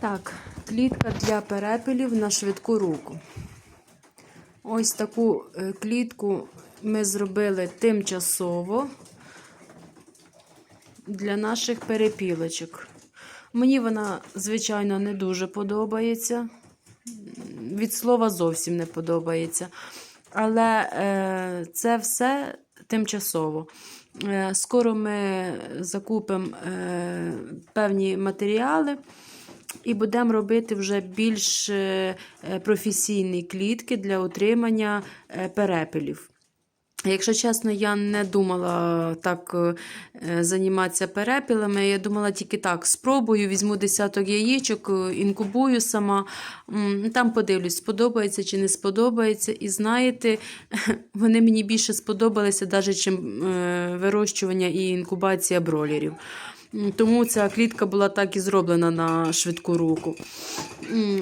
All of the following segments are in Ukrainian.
Так, клітка для перепелів на швидку руку. Ось таку е, клітку ми зробили тимчасово для наших перепілочок. Мені вона, звичайно, не дуже подобається. Від слова зовсім не подобається. Але е, це все тимчасово. Е, скоро ми закупимо е, певні матеріали і будемо робити вже більш е, професійні клітки для утримання е, перепелів. Якщо чесно, я не думала так е, займатися перепілами. Я думала тільки так: спробую, візьму десяток яєчок, е, інкубую сама. Там подивлюсь, сподобається чи не сподобається. І знаєте, вони мені більше сподобалися, навіть чим е, вирощування і інкубація бролерів. Тому ця клітка була так і зроблена на швидку руку.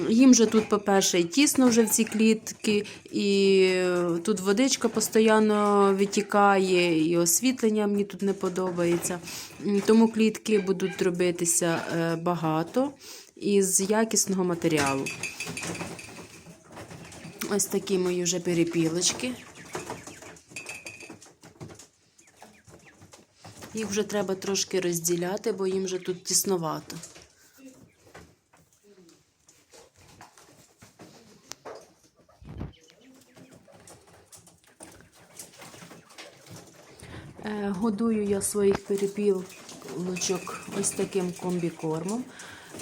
Їм же тут, по-перше, і тісно вже в ці клітки, і е, тут водичка постійно витікає, і освітлення мені тут не подобається. Тому клітки будуть робитися е, багато із якісного матеріалу. Ось такі мої вже перепілочки. Їх вже треба трошки розділяти, бо їм вже тут тісновато. Е, Годую я своїх перепілочок ось таким комбікормом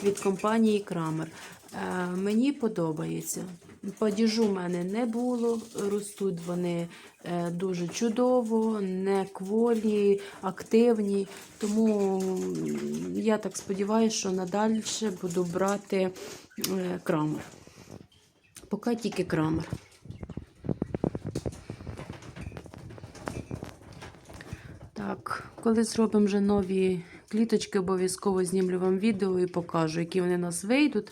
від компанії Крамер. Е, Мені подобається. Падіжу в мене не було, ростуть вони е, дуже чудово, не кволі, активні. Тому я так сподіваюся, що надалі буду брати е, крамер. Поки тільки крамер. Так, коли зробимо вже нові кліточки, обов'язково знімлю вам відео і покажу, які вони у нас вийдуть.